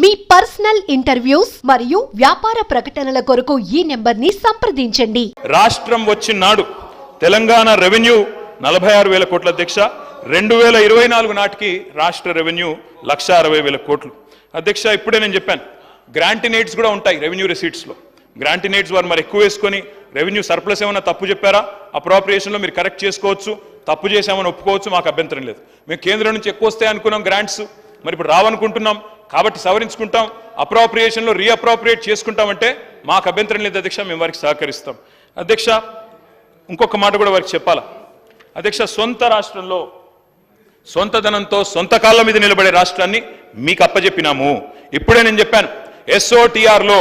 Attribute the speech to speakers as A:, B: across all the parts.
A: మీ personal interviews మరియు వ్యాపార ప్రకటనల కొరకు ఈ నెంబర్ని సంప్రదించండి.
B: రాష్ట్రం వచ్చిన నాడు తెలంగాణ రెవెన్యూ నలభై ఆరు వేల కోట్ల అధ్యక్ష. రెండు వేల ఇరవై నాలుగు నాటికి రాష్ట్ర రెవెన్యూ లక్ష అరవై వేల కోట్లు. అధ్యక్ష ఇప్పుడే నేను చెప్పాను. గ్రాంటినేట్స్ కూడా ఉంటాయి రెవెన్యూ రిసీట్స్లో. గ్రాంటినేట్స్ వారు మరి ఎక్కువ వేసుకొని రెవెన్యూ సర్ప్లస్ ఏమైనా తప్పు చెప్పారా? అప్రాప్రియేషన్లో మీరు కరెక్ట్ చేసుకోవచ్చు తప్పు చేసామని ఒప్పుకోవచ్చు మాకు అభ్యంతరం లేదు. మేము కేంద్రం నుంచి ఎక్కువ వస్తాయి అనుకున్నాం గ్రాంట్స్. మరి ఇప్పుడు రావనుకుంటున్నాం. కాబట్టి సవరించుకుంటాం అప్రాప్రియేషన్లో రీఅప్రాప్రియేట్ చేసుకుంటామంటే మాకు అభ్యంతరం లేదు అధ్యక్ష మేము వారికి సహకరిస్తాం. అధ్యక్ష ఇంకొక మాట కూడా వారికి చెప్పాలా? అధ్యక్ష సొంత రాష్ట్రంలో సొంత ధనంతో సొంత కాళ్ళ మీద నిలబడే రాష్ట్రాన్ని మీకు అప్పజెప్పినాము. ఇప్పుడే నేను చెప్పాను ఎస్ఓటిఆర్లో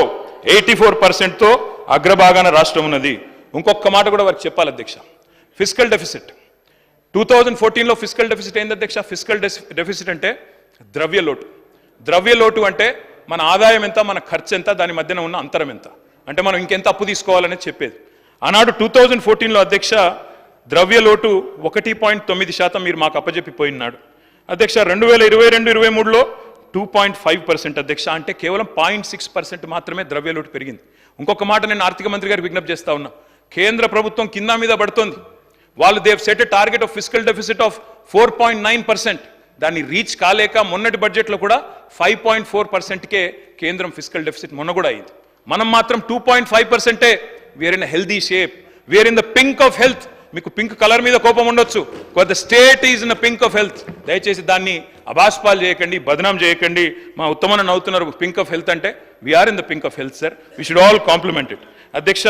B: ఎయిటీ ఫోర్ పర్సెంట్తో అగ్రభాగాన రాష్ట్రం ఉన్నది. ఇంకొక మాట కూడా వారికి చెప్పాలి అధ్యక్ష? Physical deficit. టూ థౌజండ్ ఫోర్టీన్లో ఫిజికల్ డెఫిసిట్ ఏంది అధ్యక్ష? ఫిజికల్ డెఫిసిట్ అంటే ద్రవ్య లోటు. ద్రవ్య లోటు అంటే మన ఆదాయం ఎంత మన ఖర్చు ఎంత దాని మధ్యన ఉన్న అంతరం ఎంత. అంటే మనం ఇంకెంత అప్పు తీసుకోవాలని చెప్పేది. ఆనాడు టూ థౌజండ్ ఫోర్టీన్లో అధ్యక్ష ద్రవ్య లోటు ఒకటి పాయింట్ తొమ్మిది శాతం మీరు మాకు అప్పజెప్పిపోయినాడు. అధ్యక్ష రెండు వేల ఇరవై రెండు ఇరవై మూడులో టూ పాయింట్ ఫైవ్ పర్సెంట్ అధ్యక్ష అంటే కేవలం పాయింట్ సిక్స్ పర్సెంట్ మాత్రమే ద్రవ్య లోటు పెరిగింది. ఇంకొక మాట నేను ఆర్థిక మంత్రి గారికి విజ్ఞప్తి చేస్తా ఉన్నా. కేంద్ర ప్రభుత్వం కింద మీద పడుతోంది. వాళ్ళు they've set target of physical deficit of four point nine percent దాన్ని రీచ్ కాలేక మొన్నటి బడ్జెట్లో కూడా ఫైవ్ పాయింట్ ఫోర్ పర్సెంట్కే కేంద్రం ఫిజికల్ డెఫిసిట్ మొన్న కూడా అయింది. మనం మాత్రం టూ పాయింట్ ఫైవ్ పర్సెంటే we're in healthy shape we're in the pink of health మీకు పింక్ కలర్ మీద కోపం ఉండొచ్చు. The state is in pink of health దయచేసి దాన్ని అబాస్పాలు చేయకండి బదనాం చేయకండి. మా ఉత్తమన నవ్వుతున్నారు పింక్ ఆఫ్ హెల్త్ అంటే we're in the pink of health sir we should all compliment it అధ్యక్ష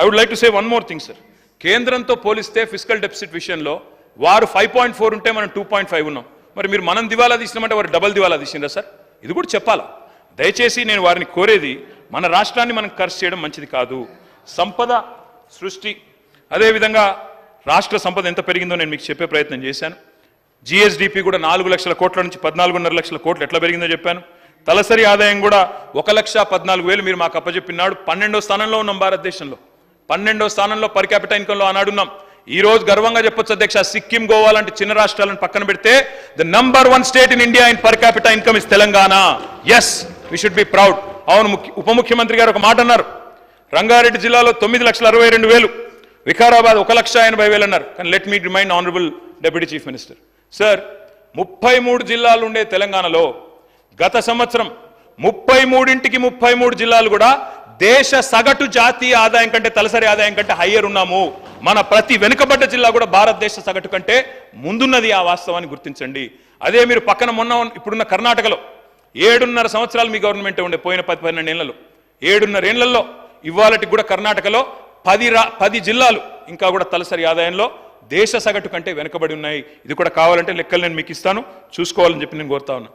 B: I would like to say one more thing sir కేంద్రంతో పోలిస్తే ఫిజికల్ డెఫిసిట్ విషయంలో వారు ఫైవ్ పాయింట్ ఫోర్ ఉంటే మనం టూ పాయింట్ ఫైవ్ ఉన్నాం. మరి మీరు మనం దివాలా తీసినామంటే వారు డబల్ దివాలా తీసిందా సార్? ఇది కూడా చెప్పాలా? దయచేసి నేను వారిని కోరేది మన రాష్ట్రాన్ని మనం ఖర్చు చేయడం మంచిది కాదు. సంపద సృష్టి అదేవిధంగా రాష్ట్ర సంపద ఎంత పెరిగిందో నేను మీకు చెప్పే ప్రయత్నం చేశాను. జిఎస్డిపి కూడా నాలుగు లక్షల కోట్ల నుంచి పద్నాలుగున్నర లక్షల కోట్లు ఎట్లా పెరిగిందో చెప్పాను. తలసరి ఆదాయం కూడా ఒక లక్ష పద్నాలుగు వేలు మీరు మాకు అప్పచెప్పినాడు. పన్నెండో స్థానంలో ఉన్నాం భారతదేశంలో. పన్నెండో స్థానంలో పర్ క్యాపిటల్ ఇన్కంలో ఆనాడున్నాం. ఈ రోజు గర్వంగా చెప్పొచ్చు అధ్యక్ష సిక్కిం గోవా లాంటి చిన్న రాష్ట్రాలను పక్కన పెడితే the number one state in India in per capital income is Telangana. Yes we should be proud అవును ఉప ముఖ్యమంత్రి గారు ఒక మాట అన్నారు. రంగారెడ్డి జిల్లాలో తొమ్మిది లక్షల అరవై రెండు వేలు వికారాబాద్ ఒక లక్ష ఎనభై వేలు అన్నారు. కానీ let me remind honourable deputy chief minister sir ముప్పై మూడు జిల్లాలు ఉండే తెలంగాణలో గత సంవత్సరం ముప్పై మూడింటికి ముప్పై మూడు జిల్లాలు కూడా దేశ సగటు జాతీయ ఆదాయం కంటే తలసరి ఆదాయం కంటే హయ్యర్ ఉన్నాము. మన ప్రతి వెనుకబడ్డ జిల్లా కూడా భారతదేశ సగటు కంటే ముందున్నది ఆ వాస్తవాన్ని గుర్తించండి. అదే మీరు పక్కన మొన్న ఇప్పుడున్న కర్ణాటకలో ఏడున్నర సంవత్సరాలు మీ గవర్నమెంట్ ఉండే పోయిన పది పన్నెండు ఏళ్ళలో. ఏడున్నర ఏళ్ళలో ఇవాళకి కూడా కర్ణాటకలో పది రా పది జిల్లాలు ఇంకా కూడా తలసరి ఆదాయంలో దేశ సగటు కంటే వెనుకబడి ఉన్నాయి. ఇది కూడా కావాలంటే లెక్కలు నేను మీకు ఇస్తాను. చూసుకోవాలని చెప్పి నేను కోరుతా ఉన్నా.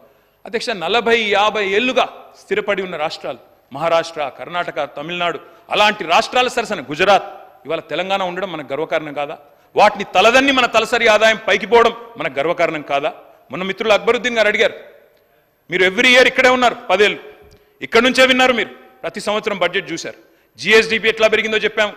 B: అధ్యక్ష నలభై యాభై ఏళ్ళుగా స్థిరపడి ఉన్న రాష్ట్రాలు మహారాష్ట్ర కర్ణాటక తమిళనాడు అలాంటి రాష్ట్రాల సరసన గుజరాత్ ఇవాళ తెలంగాణ ఉండడం మనకు గర్వకారణం కాదా? వాటిని తలదన్ని మన తలసరి ఆదాయం పైకి పోవడం మనకు గర్వకారణం కాదా? మన మిత్రులు అక్బరుద్దీన్ గారు అడిగారు. మీరు ఎవ్రీ ఇయర్ ఇక్కడే ఉన్నారు పదేళ్ళు. ఇక్కడ నుంచే విన్నారు మీరు. ప్రతి సంవత్సరం బడ్జెట్ చూశారు. జిఎస్డిపి ఎట్లా పెరిగిందో చెప్పాం.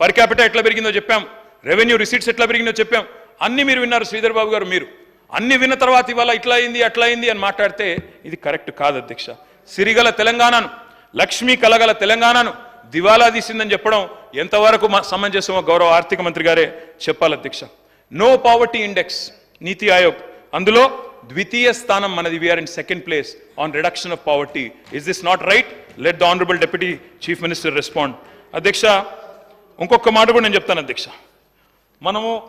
B: పర్ క్యాపిటల్ ఎట్లా పెరిగిందో చెప్పాం. రెవెన్యూ రిసీట్స్ ఎట్లా పెరిగిందో చెప్పాం. అన్ని మీరు విన్నారు శ్రీధర్ బాబు గారు మీరు. అన్ని విన్న తర్వాత ఇవాళ ఇట్లా అయింది అట్లా అయింది అని మాట్లాడితే ఇది కరెక్ట్ కాదు అధ్యక్ష. సిరిగల తెలంగాణను లక్ష్మీ కలగల తెలంగాణను దివాలా తీసిందని చెప్పడం ఎంతవరకు మ- సమంజసమో గౌరవ ఆర్థిక మంత్రి గారే చెప్పాలి అధ్యక్ష. నో పావర్టీ ఇండెక్స్ నీతి ఆయోగ్. అందులో ద్వితీయ స్థానం మనది we're in second place on reduction of poverty is this not right let the honourable deputy chief minister respond అధ్యక్ష ఇంకొక మాట కూడా నేను చెప్తాను అధ్యక్ష. మనము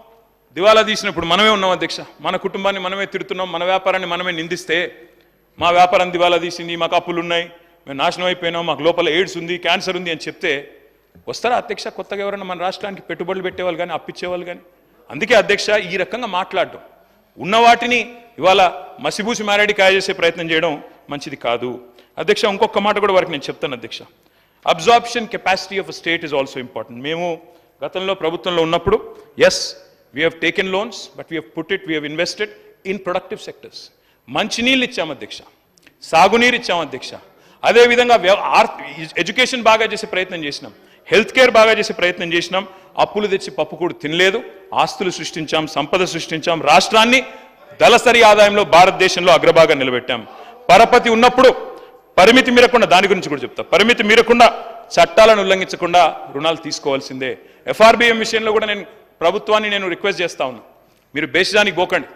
B: దివాలా తీసినప్పుడు మనమే ఉన్నాం అధ్యక్ష. మన కుటుంబాన్ని మనమే తిడుతున్నాం మన వ్యాపారాన్ని మనమే నిందిస్తే మా వ్యాపారం దివాలా తీసింది మాకు అప్పులు ఉన్నాయి మేము నాశనం అయిపోయినాం మాకు లోపల ఎయిడ్స్ ఉంది క్యాన్సర్ ఉంది అని చెప్తే వస్తారా అధ్యక్ష? కొత్తగా ఎవరైనా మన రాష్ట్రానికి పెట్టుబడులు పెట్టేవాళ్ళు కానీ అప్పిచ్చేవాళ్ళు కానీ? అందుకే అధ్యక్ష ఈ రకంగా మాట్లాడడం. ఉన్న వాటిని ఇవాళ మసిబూసి మారేడి కాయ చేసే ప్రయత్నం చేయడం మంచిది కాదు. అధ్యక్ష ఇంకొక మాట కూడా వారికి నేను చెప్తాను అధ్యక్ష. Absorption capacity of state is also important మేము గతంలో ప్రభుత్వంలో ఉన్నప్పుడు yes we have taken loans but we have put it we have invested in productive sectors మంచినీళ్ళు ఇచ్చాం అధ్యక్ష. సాగునీరు ఇచ్చాం అధ్యక్ష. అదేవిధంగా వ్యవ- ఆర్- ఎడ్యుకేషన్ బాగా చేసే ప్రయత్నం చేసినాం. హెల్త్ కేర్ బాగా చేసే ప్రయత్నం చేసినాం. అప్పులు తెచ్చి పప్పు కూడా తినలేదు. ఆస్తులు సృష్టించాం సంపద సృష్టించాం. రాష్ట్రాన్ని దళసరి ఆదాయంలో భారతదేశంలో అగ్రభాగం నిలబెట్టాం. పరపతి ఉన్నప్పుడు పరిమితి మీరకుండా దాని గురించి కూడా చెప్తా. పరిమితి మీరకుండా చట్టాలను ఉల్లంఘించకుండా రుణాలు తీసుకోవాల్సిందే. ఎఫ్ఆర్బిఎం విషయంలో కూడా నేను ప్రభుత్వాన్ని నేను రిక్వెస్ట్ చేస్తా ఉన్నా. మీరు బేసిదానికి పోకండి.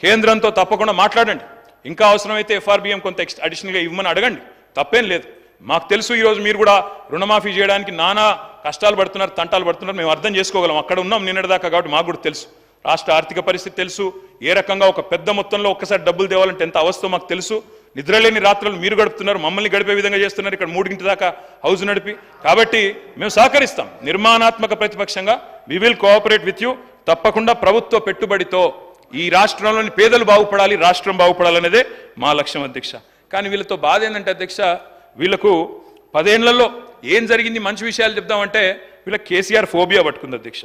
B: కేంద్రంతో తప్పకుండా మాట్లాడండి. ఇంకా అవసరమైతే ఎఫ్ఆర్బిఎం కొంత ఎక్స్ అడిషనల్గా ఇవ్వమని అడగండి. తప్పేం లేదు. మాకు తెలుసు ఈరోజు మీరు కూడా రుణమాఫీ చేయడానికి నానా కష్టాలు పడుతున్నారు తంటాలు పడుతున్నారు. మేము అర్థం చేసుకోగలం. అక్కడ ఉన్నాం నిన్నటిదాకా కాబట్టి మాకు కూడా తెలుసు. రాష్ట్ర ఆర్థిక పరిస్థితి తెలుసు. ఏ రకంగా ఒక పెద్ద మొత్తంలో ఒక్కసారి డబ్బులు తేవాలంటే ఎంత అవస్థ మాకు తెలుసు. నిద్రలేని రాత్రులు మీరు గడుపుతున్నారు మమ్మల్ని గడిపే విధంగా చేస్తున్నారు. ఇక్కడ మూడింటి దాకా హౌస్ నడిపి. కాబట్టి మేము సహకరిస్తాం. నిర్మాణాత్మక ప్రతిపక్షంగా. We will cooperate with you తప్పకుండా ప్రభుత్వ పెట్టుబడితో ఈ రాష్ట్రంలోని పేదలు బాగుపడాలి రాష్ట్రం బాగుపడాలనేదే మా లక్ష్యం అధ్యక్ష. కానీ వీళ్ళతో బాధ ఏంటంటే అధ్యక్ష వీళ్ళకు పదేళ్ళలో ఏం జరిగింది మంచి విషయాలు చెప్దామంటే వీళ్ళ కేసీఆర్ ఫోబియా పట్టుకుంది అధ్యక్ష.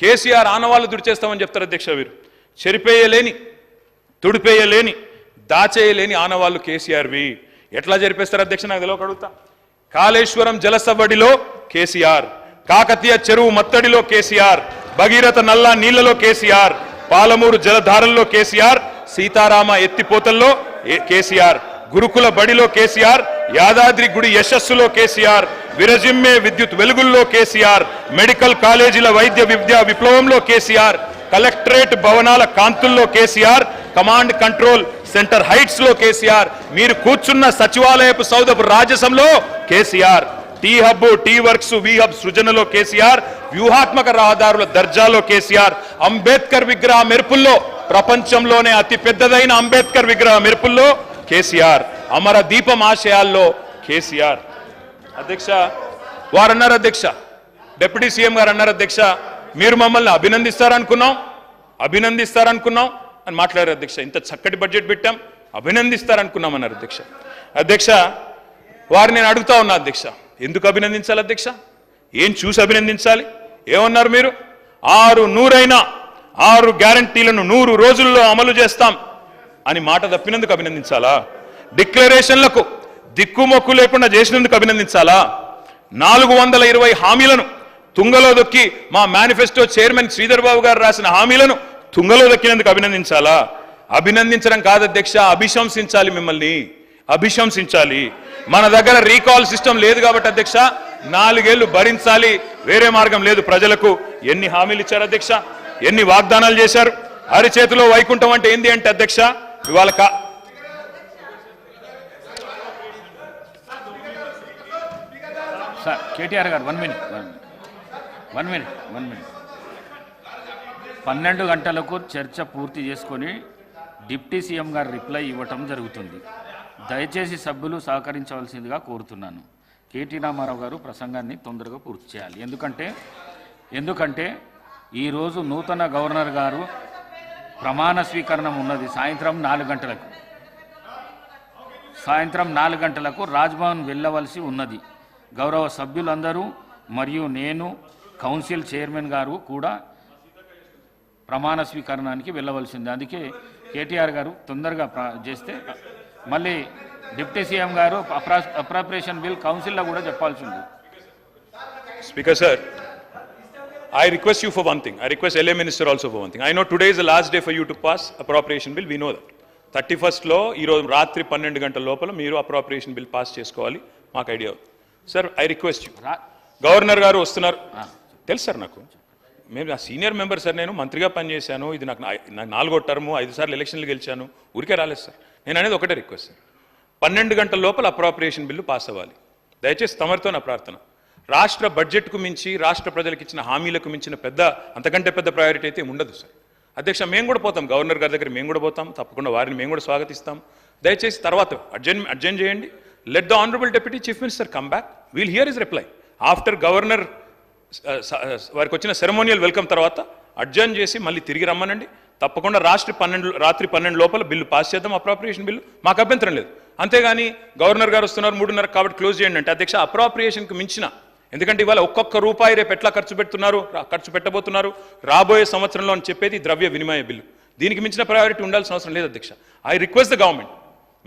B: కేసీఆర్ ఆనవాళ్ళు దుడిచేస్తామని చెప్తారు అధ్యక్ష వీరు. చెరిపేయలేని తుడిపేయలేని దాచేయలేని ఆనవాళ్ళు కేసీఆర్వి. ఎట్లా జరిపేస్తారు అధ్యక్ష నాకు తెలియక అడుగుతా. కాళేశ్వరం జలసవడిలో కేసీఆర్ కాకతీయ చెరువు మత్తడిలో కేసీఆర్ భగీరథ నల్లా నీళ్ళలో కేసీఆర్ పాలమూరు జలధారల్లో కేసీఆర్ సీతారామ ఎత్తిపోతల్లో కేసీఆర్. గురుకుల బడిలో కేసీఆర్ యాదాద్రి గుడి యశస్సులో కేసీఆర్ విరజిమ్మే విద్యుత్ వెలుగుల్లో కేసీఆర్ మెడికల్ కాలేజీల వైద్య విద్యా విప్లవంలో కేసీఆర్ కలెక్టరేట్ భవనాల కాంతుల్లో కేసీఆర్ కమాండ్ కంట్రోల్ సెంటర్ హైట్స్లో కేసీఆర్ మీరు కూర్చున్న సచివాలయపు సౌదపు రాజసంలో KCR T hub T works we hub సృజనలో KCR వ్యూహాత్మక రహదారుల దర్జాలో కేసీఆర్ అంబేద్కర్ విగ్రహ మెరుపుల్లో ప్రపంచంలోనే అతి పెద్దదైన అంబేద్కర్ విగ్రహ మెరుపుల్లో కేసీఆర్ అమర దీపం ఆశయాల్లో కేసీఆర్. అధ్యక్ష వారు అన్నారు అధ్యక్ష డిప్యూటీ సీఎం గారు అన్నారు అధ్యక్ష మీరు మమ్మల్ని అభినందిస్తారనుకున్నాం అభినందిస్తారనుకున్నాం అని మాట్లాడారు అధ్యక్ష. ఇంత చక్కటి బడ్జెట్ పెట్టాం అభినందిస్తారనుకున్నాం అన్నారు అధ్యక్ష. అధ్యక్ష వారు నేను అడుగుతా ఉన్నా అధ్యక్ష ఎందుకు అభినందించాలి అధ్యక్ష? ఏం చూసి అభినందించాలి? ఏమన్నారు మీరు? ఆరు నూరైనా ఆరు గ్యారంటీలను నూరు రోజుల్లో అమలు చేస్తాం అని మాట తప్పినందుకు అభినందించాలా? డిక్లరేషన్లకు దిక్కుమొక్కు లేకుండా చేసినందుకు అభినందించాలా? నాలుగు వందల ఇరవై హామీలను తుంగలో దొక్కి మా మేనిఫెస్టో చైర్మన్ శ్రీధర్ బాబు గారు రాసిన హామీలను తుంగలో దొక్కినందుకు అభినందించాలా? అభినందించడం కాదు అధ్యక్ష అభిశంసించాలి మిమ్మల్ని. అభిశంసించాలి. మన దగ్గర రీకాల్ సిస్టమ్ లేదు కాబట్టి అధ్యక్ష నాలుగేళ్ళు భరించాలి. వేరే మార్గం లేదు ప్రజలకు. ఎన్ని హామీలు ఇచ్చారు అధ్యక్ష? ఎన్ని వాగ్దానాలు చేశారు? అరిచేతిలో వైకుంఠం అంటే ఏంది అంటే అధ్యక్ష? ఇవాళ
C: సార్ కేటీఆర్ గారు one minute one minute one minute పన్నెండు గంటలకు చర్చ పూర్తి చేసుకొని డిప్టీ సీఎం గారు రిప్లై ఇవ్వటం జరుగుతుంది. దయచేసి సభ్యులు సహకరించవలసిందిగా కోరుతున్నాను. కేటీ రామారావు గారు ప్రసంగాన్ని తొందరగా పూర్తి చేయాలి. ఎందుకంటే ఎందుకంటే ఈరోజు నూతన గవర్నర్ గారు ప్రమాణ స్వీకరణం ఉన్నది సాయంత్రం నాలుగు గంటలకు. సాయంత్రం నాలుగు గంటలకు రాజ్భవన్ వెళ్ళవలసి ఉన్నది. గౌరవ సభ్యులందరూ మరియు నేను కౌన్సిల్ చైర్మన్ గారు కూడా ప్రమాణ స్వీకరణానికి వెళ్ళవలసింది. అందుకే కేటీఆర్ గారు తొందరగా చేస్తే మళ్ళీ డిప్యూటీ సీఎం గారు అప్రా అప్రాప్రియేషన్ బిల్ కౌన్సిల్లో కూడా చెప్పాల్సి ఉంది
B: speaker sir I request you for one thing. I request LA Minister also for one thing. I know today is the last day for you to pass appropriation bill. We know that. Thirty ఫస్ట్లో ఈరోజు రాత్రి పన్నెండు గంటల లోపల మీరు appropriation bill pass చేసుకోవాలి. మాకు idea sir I request you governor గారు వస్తున్నారు. తెలుసు సార్ నాకు. మేము నా సీనియర్ మెంబర్ సార్ నేను మంత్రిగా పనిచేశాను. ఇది నాకు నాకు నాలుగో టర్ము ఐదు సార్లు ఎలక్షన్లు గెలిచాను. ఊరికే రాలేదు సార్. నేను అనేది ఒకటే రిక్వెస్ట్ సార్ పన్నెండు గంటల లోపల అప్రాప్రియేషన్ బిల్లు పాస్ అవ్వాలి. దయచేసి తమరితో నా ప్రార్థన. రాష్ట్ర బడ్జెట్కు మించి రాష్ట్ర ప్రజలకు ఇచ్చిన హామీలకు మించిన పెద్ద అంతకంటే పెద్ద ప్రయారిటీ అయితే ఉండదు సార్. అధ్యక్ష మేము కూడా పోతాం. గవర్నర్ గారి దగ్గర మేము కూడా పోతాం. తప్పకుండా వారిని మేము కూడా స్వాగతిస్తాం. దయచేసి తర్వాత అర్జెంట్ అర్జెంట్ చేయండి. Let the honourable deputy chief minister come back we'll hear his reply after governor వారికి వచ్చిన సెరమోనియల్ వెల్కమ్ తర్వాత అడ్జర్న్ చేసి మళ్ళీ తిరిగి రమ్మనండి. తప్పకుండా రాష్ట్ర పన్నెండు రాత్రి పన్నెండు లోపల బిల్లు పాస్ చేద్దాం. అప్రాప్రియేషన్ బిల్లు మాకు అభ్యంతరం లేదు. అంతేగాని గవర్నర్ గారు వస్తున్నారు మూడున్నర కాబట్టి క్లోజ్ చేయండి అంటే అధ్యక్ష అప్రాప్రియేషన్కి మించిన ఎందుకంటే ఇవాళ ఒక్కొక్క రూపాయి రేపు ఎట్లా ఖర్చు పెడుతున్నారు? ఖర్చు పెట్టబోతున్నారు. రాబోయే సంవత్సరంలో అని చెప్పేది ద్రవ్య వినిమయ బిల్లు. దీనికి మించిన ప్రయారిటీ ఉండాల్సిన అవసరం లేదు అధ్యక్ష. ఐ రిక్వెస్ట్ ద గవర్నమెంట్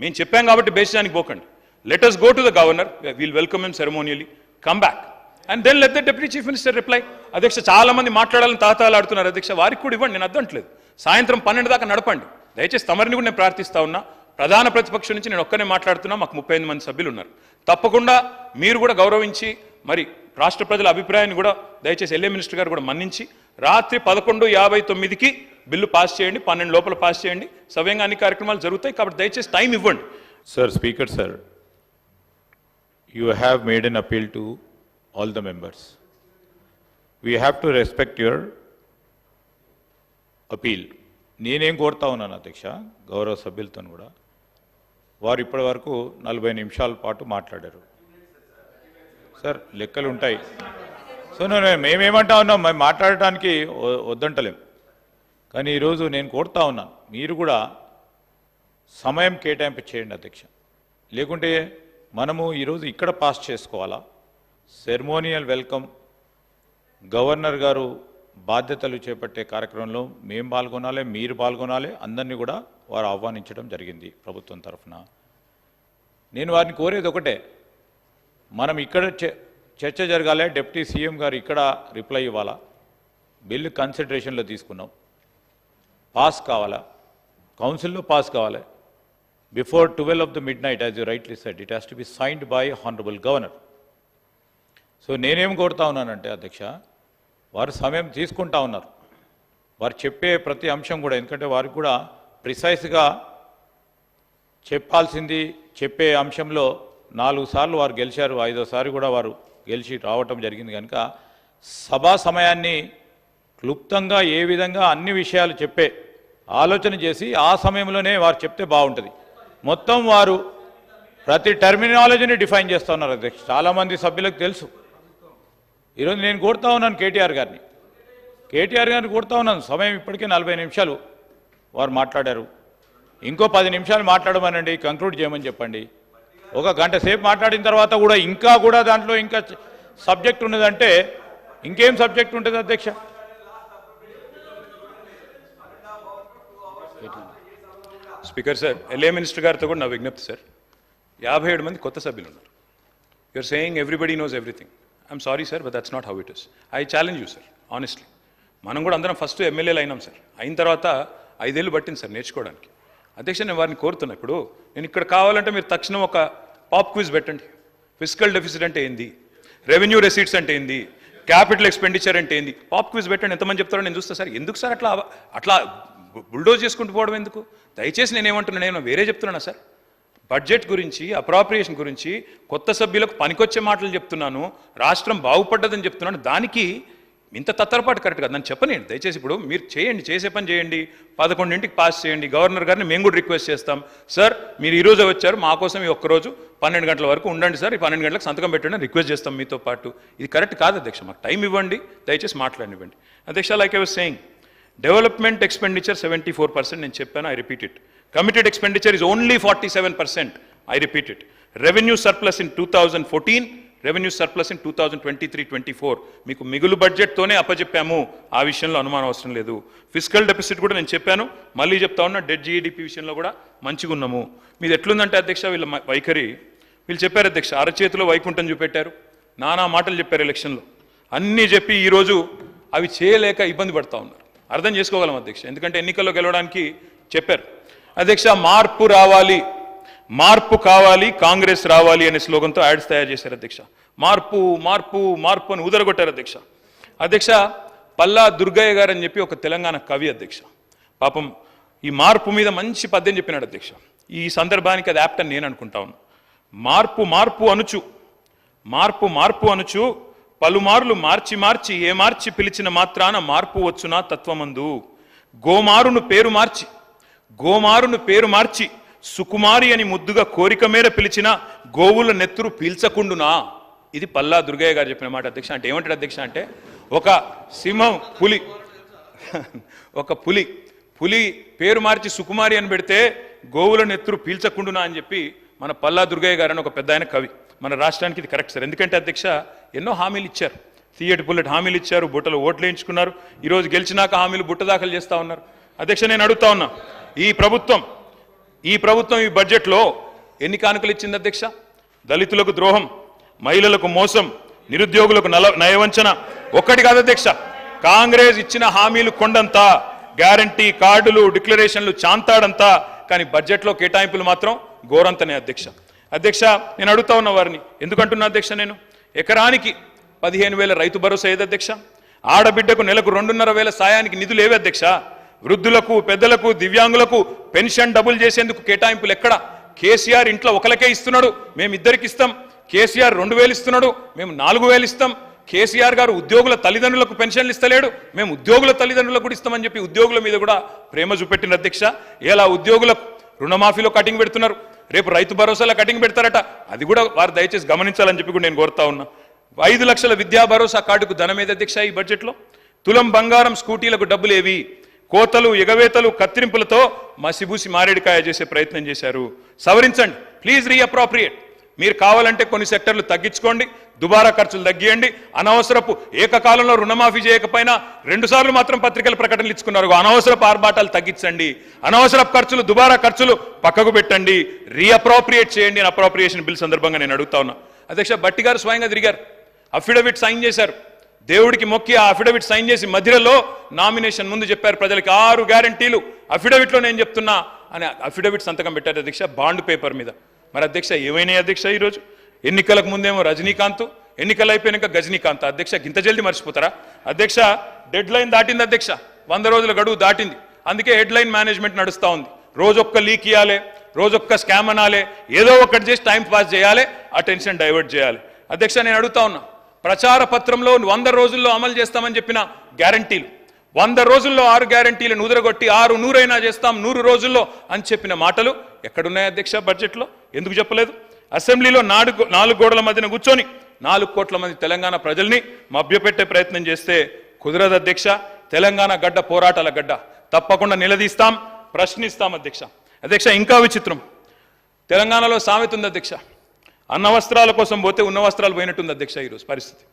B: మేము చెప్పాం కాబట్టి బేసిజానికి పోకండి. Let us go to the governor we'll welcome him ceremonially come back and then let the deputy chief minister reply అధ్యక్ష చాలా మంది మాట్లాడాలని తాతాలాడుతున్నారు అధ్యక్ష. వారికి కూడా ఇవ్వండి నేను అద్దంట్లేదు. సాయంత్రం పన్నెండు దాకా నడపండి. దయచేసి తమరిని కూడా నేను ప్రార్థిస్తా ఉన్నా. ప్రధాన ప్రతిపక్షం నుంచి నేను ఒక్కనే మాట్లాడుతున్నా. మాకు ముప్పై మంది సభ్యులు ఉన్నారు. తప్పకుండా మీరు కూడా గౌరవించి మరి రాష్ట్ర ప్రజల అభిప్రాయాన్ని కూడా దయచేసి ఎల్ఏ మినిస్టర్ గారు కూడా మన్నించి రాత్రి పదకొండు యాభై తొమ్మిదికి బిల్లు పాస్ చేయండి పన్నెండు లోపల పాస్ చేయండి. సవ్యంగా అన్ని కార్యక్రమాలు జరుగుతాయి కాబట్టి దయచేసి టైం ఇవ్వండి.
D: Sir speaker sir you have made an appeal to all the members we have to respect your appeal నేనేం కోరుతా ఉన్నాను అధ్యక్ష గౌరవ సభ్యులతో కూడా. వారు ఇప్పటి వరకు నలభై నిమిషాల పాటు మాట్లాడారు. సార్ లెక్కలు ఉంటాయి సో నేను మేమేమంటా ఉన్నాం మేము మాట్లాడటానికి వద్దంటలేం. కానీ ఈరోజు నేను కోరుతా ఉన్నాను మీరు కూడా సమయం కేటాయింపు చేయండి అధ్యక్ష. లేకుంటే మనము ఈరోజు ఇక్కడ పాస్ చేసుకోవాలా? సెరమోనియల్ వెల్కమ్ గవర్నర్ గారు బాధ్యతలు చేపట్టే కార్యక్రమంలో మేము పాల్గొనాలి మీరు పాల్గొనాలి అందరినీ కూడా వారు ఆహ్వానించడం జరిగింది ప్రభుత్వం తరఫున. నేను వారిని కోరేది ఒకటే మనం ఇక్కడ చర్చ జరగాలి డిప్యూటీ సీఎం గారు ఇక్కడ రిప్లై ఇవ్వాలా? బిల్లు కన్సిడరేషన్లో తీసుకున్నాం. పాస్ కావాలా? కౌన్సిల్లో పాస్ కావాలి. Before twelve of the midnight as you rightly said it has to be signed by honourable governor so నేనేం కోరుతా ఉన్నానంటే అధ్యక్ష వారు సమయం తీసుకుంటా ఉన్నారు. వారు చెప్పే ప్రతి అంశం కూడా ఎందుకంటే వారికి కూడా ప్రిసైజ్గా చెప్పాల్సింది చెప్పే అంశంలో నాలుగు సార్లు వారు గెలిచారు ఐదోసారి కూడా వారు గెలిచి రావటం జరిగింది కనుక సభా సమయాన్ని క్లుప్తంగా ఏ విధంగా అన్ని విషయాలు చెప్పే ఆలోచన చేసి ఆ సమయంలోనే వారు చెప్తే బాగుంటుంది. మొత్తం వారు ప్రతి టర్మినాలజీని డిఫైన్ చేస్తూ ఉన్నారు అధ్యక్ష. చాలామంది సభ్యులకు తెలుసు. ఈరోజు నేను కోరుతా ఉన్నాను కేటీఆర్ గారిని. కేటీఆర్ గారిని కోరుతా ఉన్నాను. సమయం ఇప్పటికే నలభై నిమిషాలు వారు మాట్లాడారు. ఇంకో పది నిమిషాలు మాట్లాడమనండి కంక్లూడ్ చేయమని చెప్పండి. ఒక గంట సేపు మాట్లాడిన తర్వాత కూడా ఇంకా కూడా దాంట్లో ఇంకా సబ్జెక్ట్ ఉన్నదంటే ఇంకేం సబ్జెక్ట్ ఉంటుంది అధ్యక్ష?
B: స్పీకర్ సార్ ఎల్ఏ మినిస్టర్ గారితో కూడా నా విజ్ఞప్తి సార్. యాభై ఏడు మంది కొత్త సభ్యులు ఉన్నారు. You're saying everybody knows everything I'm sorry sir but that's not how it is I challenge you sir honestly మనం కూడా అందరం ఫస్ట్ ఎమ్మెల్యేలు అయినాం సార్ అయిన తర్వాత ఐదేళ్ళు పట్టింది సార్ నేర్చుకోవడానికి. అధ్యక్ష నేను వారిని కోరుతున్నా. ఇప్పుడు నేను ఇక్కడ కావాలంటే మీరు తక్షణం ఒక పాప్ క్విజ్ పెట్టండి. ఫిజికల్ డెఫిసిట్ అంటే ఏంది? రెవెన్యూ రెసీట్స్ అంటే ఏంది? క్యాపిటల్ ఎక్స్పెండిచర్ అంటే ఏంది? పాప్ క్విజ్ పెట్టండి. ఎంతమంది చెప్తారో నేను చూస్తాను సార్. ఎందుకు సార్ అట్లా అట్లా బుల్డోజ్ చేసుకుంటూ పోవడం ఎందుకు? దయచేసి నేను ఏమంటున్నా నేను వేరే చెప్తున్నానా సార్? బడ్జెట్ గురించి అప్రాప్రియేషన్ గురించి కొత్త సభ్యులకు పనికొచ్చే మాటలు చెప్తున్నాను. రాష్ట్రం బాగుపడ్డదని చెప్తున్నాను. దానికి ఇంత తత్తరపాటు కరెక్ట్ కాదు. నన్ను చెప్పనండి దయచేసి ఇప్పుడు మీరు చేయండి. చేసే పని చేయండి. పదకొండింటికి పాస్ చేయండి. గవర్నర్ గారిని మేము కూడా రిక్వెస్ట్ చేస్తాం. సార్ మీరు ఈరోజు వచ్చారు. మా కోసం ఈ ఒక్కరోజు పన్నెండు గంటల వరకు ఉండండి సార్. ఈ పన్నెండు గంటలకు సంతకం పెట్టండి రిక్వెస్ట్ చేస్తాం మీతో పాటు. ఇది కరెక్ట్ కాదు అధ్యక్ష. మాకు టైం ఇవ్వండి. దయచేసి మాట్లాడినివ్వండి. అధ్యక్ష like I was saying development expenditure seventy four percent నేను చెప్పాను. I repeat it committed expenditure is only forty seven percent I repeat it revenue surplus in two thousand fourteen revenue surplus in two thousand twenty three twenty four మీకు మిగులు బడ్జెట్తోనే అప్పచెప్పాము ఆ విషయంలో అనుమానం అవసరం లేదు. Physical డెపిసిట్ కూడా నేను చెప్పాను. మళ్ళీ చెప్తా ఉన్నా డెడ్ జీఈడిపి విషయంలో కూడా మంచిగా ఉన్నాము. మీది ఎట్లుందంటే అధ్యక్ష వీళ్ళ వైఖరి. వీళ్ళు చెప్పారు అధ్యక్ష అరచేతిలో వైకుంఠం చూపెట్టారు. నానా మాటలు చెప్పారు ఎలక్షన్లో. అన్నీ చెప్పి ఈరోజు అవి చేయలేక ఇబ్బంది పడతా ఉన్నారు. అర్థం చేసుకోగలం అధ్యక్ష. ఎందుకంటే ఎన్నికల్లో గెలవడానికి చెప్పారు. అధ్యక్ష మార్పు రావాలి. మార్పు కావాలి కాంగ్రెస్ రావాలి అనే స్లోగన్తో యాడ్స్ తయారు చేశారు అధ్యక్ష. మార్పు మార్పు మార్పు అని ఉదరగొట్టారు అధ్యక్ష. అధ్యక్ష పల్లా దుర్గయ్య గారు అని చెప్పి ఒక తెలంగాణ కవి అధ్యక్ష. పాపం ఈ మార్పు మీద మంచి పద్యం చెప్పినాడు అధ్యక్ష. ఈ సందర్భానికి అది యాప్ట్ అని నేను అనుకుంటా ఉన్నాను మార్పు మార్పు అనుచు. మార్పు మార్పు అనుచు. పలుమార్లు మార్చి మార్చి ఏ మార్చి పిలిచిన మాత్రాన మార్పు వచ్చునా తత్వమందు. గోమారును పేరు మార్చి. గోమారును పేరు మార్చి. సుకుమారి అని ముద్దుగా కోరిక మేర పిలిచిన గోవుల నెత్తురు పీల్చకుండునా? ఇది పల్లా దుర్గయ్య గారు చెప్పిన మాట అధ్యక్ష. అంటే ఏమంటాడు అధ్యక్ష అంటే ఒక సింహం పులి ఒక పులి పులి పేరు మార్చి సుకుమారి అని పెడితే గోవుల నెత్తురు పీల్చకుండునా అని చెప్పి మన పల్లా దుర్గయ్య గారు అని ఒక పెద్ద ఆయన కవి. మన రాష్ట్రానికి ఇది కరెక్ట్ సార్. ఎందుకంటే అధ్యక్ష ఎన్నో హామీలు ఇచ్చారు. థియేటర్ బుల్లెట్ హామీలు ఇచ్చారు బుట్టలు ఓట్లు వేయించుకున్నారు. ఈరోజు గెలిచినాక హామీలు బుట్ట దాఖలు చేస్తూ ఉన్నారు. అధ్యక్ష నేను అడుగుతా ఉన్నా ఈ ప్రభుత్వం ఈ ప్రభుత్వం ఈ బడ్జెట్లో ఎన్ని కానుకలు ఇచ్చింది అధ్యక్ష? దళితులకు ద్రోహం మహిళలకు మోసం నిరుద్యోగులకు నల నయవంచన. ఒక్కటి కాదు అధ్యక్ష కాంగ్రెస్ ఇచ్చిన హామీలు కొండంతా గ్యారంటీ కార్డులు డిక్లరేషన్లు చాంతాడంతా కానీ బడ్జెట్లో కేటాయింపులు మాత్రం ఘోరంతనే అధ్యక్ష. అధ్యక్ష నేను అడుగుతా ఉన్న వారిని ఎందుకంటున్నా అధ్యక్ష నేను? ఎకరానికి పదిహేను వేల రైతు భరోసా ఏది అధ్యక్ష? ఆడబిడ్డకు నెలకు రెండున్నర వేల సాయానికి నిధులు ఏవి అధ్యక్ష? వృద్ధులకు పెద్దలకు దివ్యాంగులకు పెన్షన్ డబుల్ చేసేందుకు కేటాయింపులు ఎక్కడ? కేసీఆర్ ఇంట్లో ఒకరికే ఇస్తున్నాడు మేము ఇద్దరికి ఇస్తాం. కేసీఆర్ రెండు వేలు ఇస్తున్నాడు మేము నాలుగు వేలు ఇస్తాం. కేసీఆర్ గారు ఉద్యోగుల తల్లిదండ్రులకు పెన్షన్లు ఇస్తలేడు మేము ఉద్యోగుల తల్లిదండ్రులకు కూడా ఇస్తామని చెప్పి ఉద్యోగుల మీద కూడా ప్రేమ చూపెట్టిన అధ్యక్ష. ఎలా ఉద్యోగులకు రుణమాఫీలో కటింగ్ పెడుతున్నారు? రేపు రైతు భరోసాలో కటింగ్ పెడతారట. అది కూడా వారు దయచేసి గమనించాలని చెప్పి కూడా నేను కోరుతా ఉన్నా. ఐదు లక్షల విద్యా భరోసా కార్డుకు ధనమేద అధ్యక్ష ఈ బడ్జెట్లో? తులం బంగారం స్కూటీలకు డబ్బులు ఏవి? కోతలు ఎగవేతలు కత్తిరింపులతో మసిబూసి మారేడికాయ చేసే ప్రయత్నం చేశారు. సవరించండి. ప్లీజ్ రీఅప్రోప్రియేట్ మీరు కావాలంటే కొన్ని సెక్టర్లు తగ్గించుకోండి. దుబారా ఖర్చులు తగ్గియండి. అనవసరపు ఏకకాలంలో రుణమాఫీ చేయకపోయినా రెండు సార్లు మాత్రం పత్రికల ప్రకటనలు ఇచ్చుకున్నారు. అనవసరపు ఆర్భాటాలు తగ్గించండి. అనవసరపు ఖర్చులు దుబారా ఖర్చులు పక్కకు పెట్టండి. రీఅప్రోప్రియేట్ చేయండి అని అప్రోప్రియేషన్ బిల్ సందర్భంగా నేను అడుగుతా ఉన్నా. అధ్యక్ష భట్టి గారు స్వయంగా తిరిగారు. అఫిడవిట్ సైన్ చేశారు. దేవుడికి మొక్కి ఆ అఫిడవిట్ సైన్ చేసి మధ్యలో నామినేషన్ ముందు చెప్పారు ప్రజలకి ఆరు గ్యారంటీలు. అఫిడవిట్లో నేను చెప్తున్నా అని అఫిడవిట్ సంతకం పెట్టారు అధ్యక్ష బాండ్ పేపర్ మీద. మరి అధ్యక్ష ఏమైనా అధ్యక్ష ఈరోజు? ఎన్నికలకు ముందేమో రజనీకాంత్ ఎన్నికలు అయిపోయినాక గజనీకాంత్. అధ్యక్ష గింత జల్ది మర్చిపోతారా? అధ్యక్ష డెడ్ లైన్ దాటింది అధ్యక్ష. వంద రోజుల గడువు దాటింది. అందుకే హెడ్ లైన్ మేనేజ్మెంట్ నడుస్తూ ఉంది. రోజొక్క లీక్ ఇవ్వాలి రోజొక్క స్కామ్ అనాలి ఏదో ఒకటి చేసి టైం పాస్ చేయాలి అటెన్షన్ డైవర్ట్ చేయాలి. అధ్యక్ష నేను అడుగుతా ఉన్నా. ప్రచార పత్రంలో వంద రోజుల్లో అమలు చేస్తామని చెప్పిన గ్యారంటీలు. వంద రోజుల్లో ఆరు గ్యారంటీలు నుదరగొట్టి ఆరు నూరైనా చేస్తాం నూరు రోజుల్లో అని చెప్పిన మాటలు ఎక్కడున్నాయి అధ్యక్ష బడ్జెట్లో? ఎందుకు చెప్పలేదు? అసెంబ్లీలో నాలుగు నాలుగు గోడల మధ్యన కూర్చొని నాలుగు కోట్ల మంది తెలంగాణ ప్రజల్ని మభ్యపెట్టే ప్రయత్నం చేస్తే కుదరదు అధ్యక్ష. తెలంగాణ గడ్డ పోరాటాల గడ్డ. తప్పకుండా నిలదీస్తాం ప్రశ్నిస్తాం అధ్యక్ష. అధ్యక్ష ఇంకా విచిత్రం. తెలంగాణలో సామెత ఉంది అధ్యక్ష. అన్న వస్త్రాల కోసం పోతే ఉన్న వస్త్రాలు పోయినట్టుంది అధ్యక్ష ఈరోజు పరిస్థితి.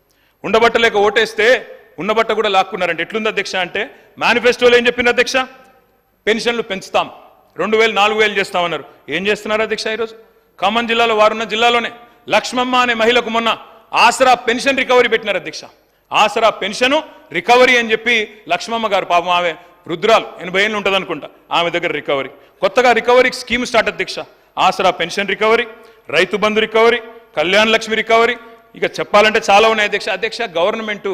B: ఉండబట్టలేక ఓటేస్తే ఉన్నబట్ట కూడా లాక్కున్నారంటే ఎట్లుంది అధ్యక్ష అంటే మేనిఫెస్టోలో ఏం చెప్పింది అధ్యక్ష? పెన్షన్లు పెంచుతాం. రెండు వేలు నాలుగు వేలు చేస్తామన్నారు. ఏం చేస్తున్నారు అధ్యక్ష ఈరోజు? ఖమ్మం జిల్లాలో వారున్న జిల్లాలోనే. లక్ష్మమ్మ అనే మహిళకు మొన్న ఆసరా పెన్షన్ రికవరీ పెట్టినారు అధ్యక్ష. ఆసరా పెన్షన్ రికవరీ అని చెప్పి లక్ష్మమ్మ గారు పాపం ఆమె రుద్రాలు ఎనభై ఏళ్ళు ఉంటుంది అనుకుంటా ఆమె దగ్గర రికవరీ. కొత్తగా రికవరీ స్కీమ్ స్టార్ట్ అధ్యక్ష. Aasara pension recovery Rythu Bandhu recovery Kalyan Lakshmi recovery ఇక చెప్పాలంటే చాలా ఉన్నాయి అధ్యక్ష. అధ్యక్ష గవర్నమెంట్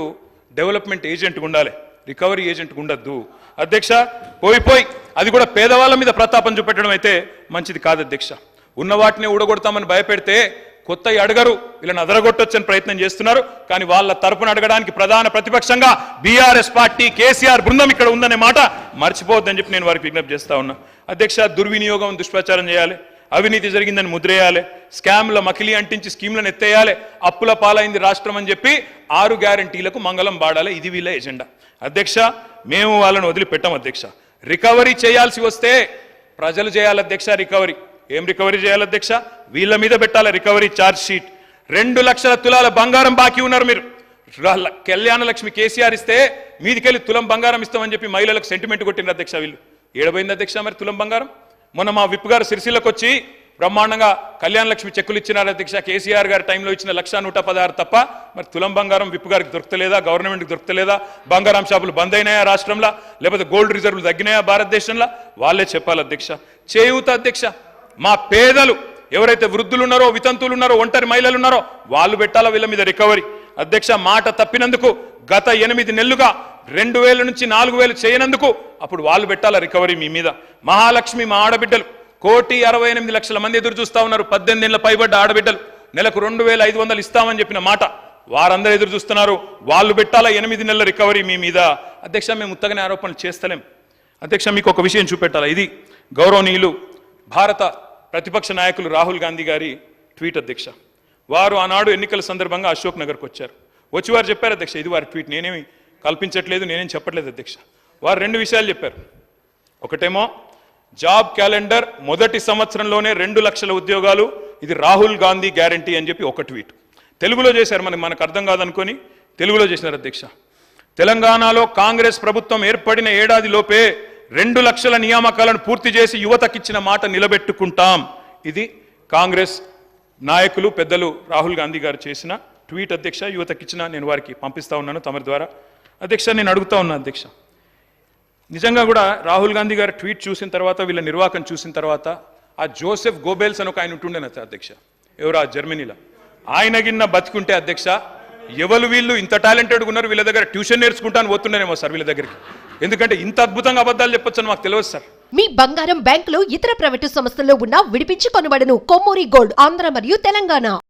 B: డెవలప్మెంట్ ఏజెంట్గా ఉండాలి. రికవరీ ఏజెంట్ ఉండద్దు. అధ్యక్ష పోయి పోయి అది కూడా పేదవాళ్ళ మీద ప్రతాపం చూపెట్టడం అయితే మంచిది కాదు అధ్యక్ష. ఉన్న వాటిని ఊడగొడతామని భయపెడితే కొత్త అడగరు వీళ్ళని అదరగొట్టొచ్చని ప్రయత్నం చేస్తున్నారు. కానీ వాళ్ళ తరపున అడగడానికి ప్రధాన ప్రతిపక్షంగా బీఆర్ఎస్ పార్టీ కేసీఆర్ బృందం ఇక్కడ ఉందనే మాట మర్చిపోవద్దని చెప్పి నేను వారికి విజ్ఞప్తి చేస్తా ఉన్నా. అధ్యక్ష దుర్వినియోగం దుష్ప్రచారం చేయాలి. అవినీతి జరిగిందని ముద్రేయాలి. స్కామ్ల మకిలి అంటించి స్కీమ్లను ఎత్తేయాలి. అప్పుల పాలైంది రాష్ట్రం అని చెప్పి ఆరు గ్యారంటీలకు మంగళం బాడాలి ఇది వీళ్ళ ఎజెండా. అధ్యక్ష మేము వాళ్ళని వదిలిపెట్టాం అధ్యక్ష. రికవరీ చేయాల్సి వస్తే ప్రజలు చేయాలి అధ్యక్ష రికవరీ. ఏం రికవరీ చేయాలి అధ్యక్ష? వీళ్ళ మీద పెట్టాలి రికవరీ ఛార్జ్ షీట్. రెండు లక్షల తులాల బంగారం బాకీ ఉన్నారు మీరు. కళ్యాణ లక్ష్మి కేసీఆర్ ఇస్తే మీదికెళ్ళి తులం బంగారం ఇస్తామని చెప్పి మహిళలకు సెంటిమెంట్ కొట్టిన అధ్యక్ష వీళ్ళు. ఏడబోయింది అధ్యక్ష మరి తులం బంగారం? మొన్న మా విప్ గారు సిరిసిల్లకు వచ్చి బ్రహ్మాండంగా కళ్యాణ లక్ష్మి చెక్కులు ఇచ్చినారు అధ్యక్ష కేసీఆర్ గారి టైంలో ఇచ్చిన లక్ష నూట పదహారు తప్ప మరి తులం బంగారం విప్ గారికి దొరకలేదా గవర్నమెంట్కి దొరకలేదా బంగారం షాపులు బంద్ అయినాయా రాష్ట్రంలో? లేకపోతే గోల్డ్ రిజర్వ్లు తగ్గినాయా భారతదేశంలో? వాళ్ళే చెప్పాలి అధ్యక్ష. చేయూత అధ్యక్ష. మా పేదలు ఎవరైతే వృద్ధులు ఉన్నారో వితంతులు ఉన్నారో ఒంటరి మహిళలు ఉన్నారో వాళ్ళు పెట్టాలా వీళ్ళ మీద రికవరీ? అధ్యక్ష మాట తప్పినందుకు గత ఎనిమిది నెలలుగా రెండు వేల నుంచి నాలుగు వేలు చేయనందుకు అప్పుడు వాళ్ళు పెట్టాలా రికవరీ మీ మీద? మహాలక్ష్మి మా ఆడబిడ్డలు. కోటి అరవై ఎనిమిది లక్షల మంది ఎదురు చూస్తా ఉన్నారు. పద్దెనిమిది ఏళ్ళ పైబడ్డ ఆడబిడ్డలు. నెలకు రెండు వేల ఐదు వందలు ఇస్తామని చెప్పిన మాట వారందరూ ఎదురు చూస్తున్నారు. వాళ్ళు పెట్టాలా ఎనిమిది నెలల రికవరీ మీ మీద? అధ్యక్ష మేము ఉత్తగనే ఆరోపణలు చేస్తలేం. అధ్యక్ష మీకు ఒక విషయం చూపెట్టాలా? ఇది గౌరవనీయులు భారత ప్రతిపక్ష నాయకులు రాహుల్ గాంధీ గారి ట్వీట్ అధ్యక్ష. వారు ఆనాడు ఎన్నికల సందర్భంగా అశోక్ నగర్కి వచ్చారు. వచ్చి వారు చెప్పారు అధ్యక్ష ఇది వారి ట్వీట్. నేనేమి కల్పించట్లేదు నేనేం చెప్పట్లేదు అధ్యక్ష. వారు రెండు విషయాలు చెప్పారు. ఒకటేమో జాబ్ క్యాలెండర్ మొదటి సంవత్సరంలోనే రెండు లక్షల ఉద్యోగాలు ఇది రాహుల్ గాంధీ గ్యారంటీ అని చెప్పి ఒక ట్వీట్. తెలుగులో చేశారు మనకి మనకు అర్థం కాదనుకొని తెలుగులో చేసినారు అధ్యక్ష. తెలంగాణలో కాంగ్రెస్ ప్రభుత్వం ఏర్పడిన ఏడాది లోపే రెండు లక్షల నియామకాలను పూర్తి చేసి యువతకిచ్చిన మాట నిలబెట్టుకుంటాం. ఇది కాంగ్రెస్ నాయకులు పెద్దలు రాహుల్ గాంధీ గారు చేసిన ట్వీట్ అధ్యక్ష. యువతకిచ్చిన నేను వారికి పంపిస్తా ఉన్నాను తమరి ద్వారా. అధ్యక్ష నేను అడుగుతా ఉన్నా అధ్యక్ష. నిజంగా కూడా రాహుల్ గాంధీ గారు ట్వీట్ చూసిన తర్వాత వీళ్ళ నిర్వాహకం చూసిన తర్వాత ఆ జోసెఫ్ గోబెల్స్ అని ఒక ఆయన ఉంటుండే అధ్యక్ష? ఎవరు ఆ జర్మనీలో? ఆయన గిన్న బతికుంటే అధ్యక్ష ఎవరు వీళ్ళు ఇంత టాలెంటెడ్గా ఉన్నారు వీళ్ళ దగ్గర ట్యూషన్ నేర్చుకుంటాను పోతుండేనేమో సార్ వీళ్ళ దగ్గరికి. ఎందుకంటే ఇంత అద్భుతంగా అబద్ధాలు చెప్పొచ్చని మాకు తెలియదు సార్.
A: మీ బంగారం బ్యాంకులో ఇతర ప్రైవేటు సంస్థల్లో ఉన్న విడిపించి కొనబడను కొమ్మూరి గోల్డ్ ఆంధ్ర మరియు తెలంగాణ.